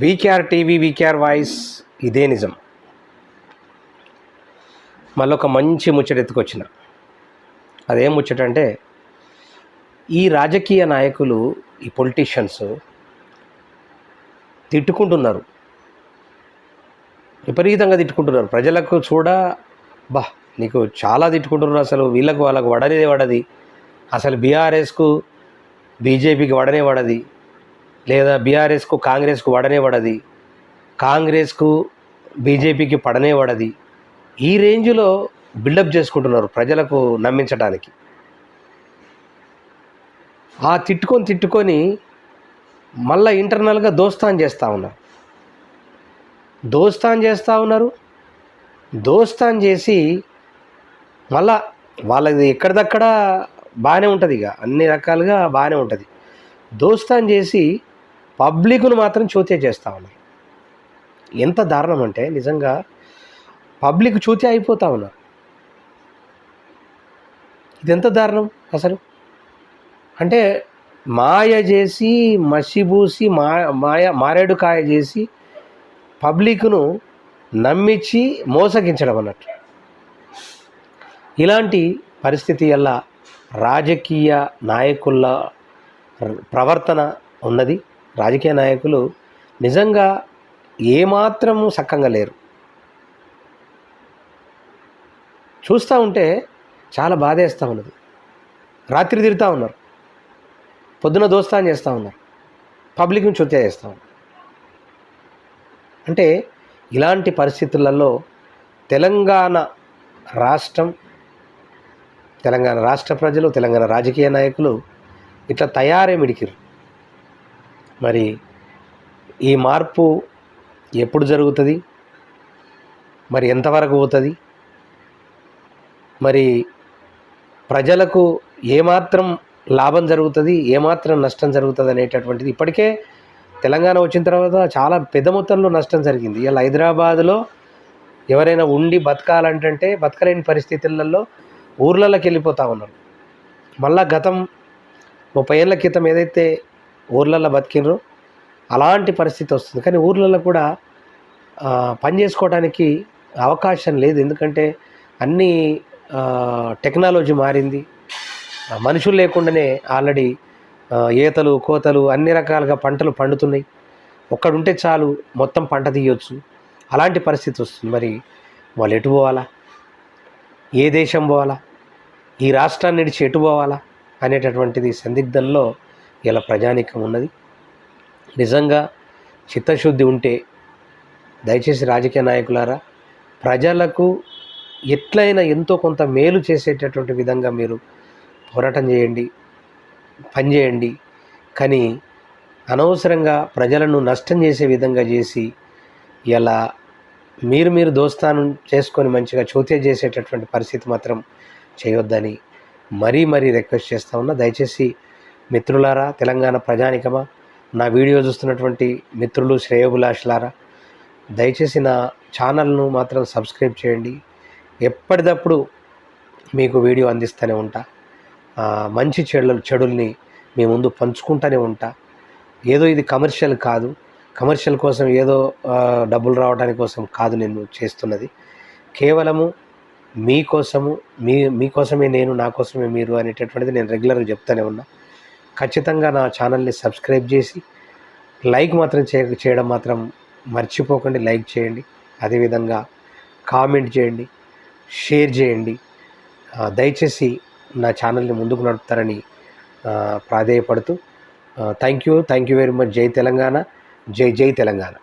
VKR TV VKR voice ఇదే నిజం. మళ్ళొక మంచి ముచ్చట ఎత్తుకొచ్చిన. అదేం ముచ్చట అంటే ఈ రాజకీయ నాయకులు ఈ పొలిటీషియన్స్ తిట్టుకుంటున్నారు. విపరీతంగా తిట్టుకుంటున్నారు. ప్రజలకు చూడ బా నీకు చాలా తిట్టుకుంటున్నారు అసలు. వీళ్ళకు వాళ్ళకు వడనేదే వడది. అసలు బీఆర్ఎస్కు బీజేపీకి వడనే వడది. లేదా బీఆర్ఎస్కు కాంగ్రెస్కు వడనే పడది కాంగ్రెస్కు బీజేపీకి పడనే పడది ఈ రేంజ్లో బిల్డప్ చేసుకుంటున్నారు ప్రజలకు నమ్మించడానికి ఆ తిట్టుకొని తిట్టుకొని మళ్ళీ ఇంటర్నల్గా దోస్తాన్ చేస్తూ ఉన్నారు. దోస్తాన్ చేస్తూ ఉన్నారు. దోస్తాన్ చేసి మళ్ళా వాళ్ళది ఎక్కడిదక్కడ బాగానే ఉంటుంది ఇక అన్ని రకాలుగా బాగానే ఉంటుంది. దోస్తాన్ చేసి పబ్లిక్ను మాత్రం చూతే చేస్తూ ఉన్నారు ఎంత దారుణం అంటే నిజంగా పబ్లిక్ చూతే అయిపోతూ ఉన్నారు ఇది ఎంత దారుణం అసలు? అంటే మాయ చేసి మసిబూసి మా మాయ మారేడు కాయ చేసి పబ్లిక్ను నమ్మించి మోసగించడం అన్నట్టు. ఇలాంటి పరిస్థితి వల్ల రాజకీయ నాయకుల ప్రవర్తన ఉన్నది. రాజకీయ నాయకులు నిజంగా ఏమాత్రము సక్కంగా లేరు. చూస్తూ ఉంటే చాలా బాధేస్తూ ఉన్నది. రాత్రి తిరుగుతూ ఉన్నారు. పొద్దున దోస్తాన్ చేస్తూ ఉన్నారు. పబ్లిక్ని చుత్యా చేస్తూ ఉన్నారు. అంటే ఇలాంటి పరిస్థితులలో తెలంగాణ రాష్ట్రం తెలంగాణ రాష్ట్ర ప్రజలు తెలంగాణ రాజకీయ నాయకులు ఇట్లా తయారే మిడికిరు మరి ఈ మార్పు ఎప్పుడు జరుగుతుంది? మరి ఎంతవరకు పోతుంది? మరి ప్రజలకు ఏమాత్రం లాభం జరుగుతుంది? ఏమాత్రం నష్టం జరుగుతుంది అనేటటువంటిది ఇప్పటికే తెలంగాణ వచ్చిన తర్వాత చాలా పెద్ద మొత్తంలో నష్టం జరిగింది. ఇలా హైదరాబాద్లో ఎవరైనా ఉండి బతకాలంటే బతకలేని పరిస్థితులలో ఊర్లలోకి వెళ్ళిపోతూ ఉన్నారు. మళ్ళా గతం ముప్పై ఏళ్ళ క్రితం ఏదైతే ఊర్లలో బతికినరు అలాంటి పరిస్థితి వస్తుంది. కానీ ఊర్లలో కూడా పని చేసుకోవడానికి అవకాశం లేదు. ఎందుకంటే అన్నీ టెక్నాలజీ మారింది. మనుషులు లేకుండానే ఆల్రెడీ ఈతలు కోతలు అన్ని రకాలుగా పంటలు పండుతున్నాయి. ఒక్కడుంటే చాలు మొత్తం పంట తీయొచ్చు. అలాంటి పరిస్థితి వస్తుంది. మరి వాళ్ళు ఎటు పోవాలా? ఏ దేశం పోవాలా? ఈ రాష్ట్రాన్ని విడిచి ఎటు పోవాలా? అనేటటువంటిది సందిగ్ధంలో ఇలా ప్రజానీకం ఉన్నది. నిజంగా చిత్తశుద్ధి ఉంటే దయచేసి రాజకీయ నాయకులారా ప్రజలకు ఎట్లయినా ఎంతో కొంత మేలు చేసేటటువంటి విధంగా మీరు పోరాటం చేయండి పనిచేయండి కానీ అనవసరంగా ప్రజలను నష్టం చేసే విధంగా చేసి ఇలా మీరు మీరు దోస్తానం చేసుకొని మంచిగా చోతే చేసేటటువంటి పరిస్థితి మాత్రం చేయొద్దని మరీ మరీ రిక్వెస్ట్ చేస్తా ఉన్నా. దయచేసి మిత్రులారా తెలంగాణ ప్రజానికమా? నా వీడియో చూస్తున్నటువంటి మిత్రులు శ్రేయోభిలాషులారా దయచేసి నా ఛానల్ను మాత్రం సబ్స్క్రైబ్ చేయండి. ఎప్పటికప్పుడు మీకు వీడియో అందిస్తూనే ఉంటా. మంచి చెడు చెడుల్ని మీ ముందు పంచుకుంటూనే ఉంటా. ఏదో ఇది కమర్షియల్ కాదు. కమర్షియల్ కోసం ఏదో డబ్బులు రావడానికి కోసం కాదు నేను చేస్తున్నది. కేవలము మీకోసము మీ మీకోసమే నేను నా కోసమే మీరు అనేటటువంటిది నేను రెగ్యులర్గా చెప్తూనే ఉన్నా. ఖచ్చితంగా నా ఛానల్ని సబ్స్క్రైబ్ చేసి లైక్ మాత్రం చే చేయడం మాత్రం మర్చిపోకండి. లైక్ చేయండి. అదేవిధంగా కామెంట్ చేయండి. షేర్ చేయండి. దయచేసి నా ఛానల్ని ముందుకు నడుపుతారని ప్రాధేయపడుతూ thank you. Thank you very much. జై తెలంగాణ. జై జై తెలంగాణ.